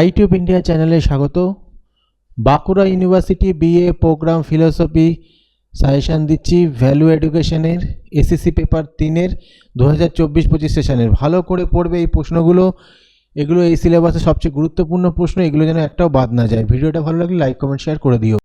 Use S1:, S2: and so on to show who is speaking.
S1: আইটিউব India চ্যানেলে স্বাগত। Bankura university BA programme philosophy suggestion দিচ্ছি ভ্যালু এডুকেশনের, এসএসসি পেপার তিনের দু হাজার চব্বিশ পঁচিশ সেশনের। ভালো করে পড়বে এই প্রশ্নগুলো। এগুলো এই সিলেবাসে সবচেয়ে গুরুত্বপূর্ণ প্রশ্ন। এগুলো যেন একটাও বাদ না যায়। ভিডিওটা ভালো লাগলে লাইক, কমেন্ট, শেয়ার করে দিও।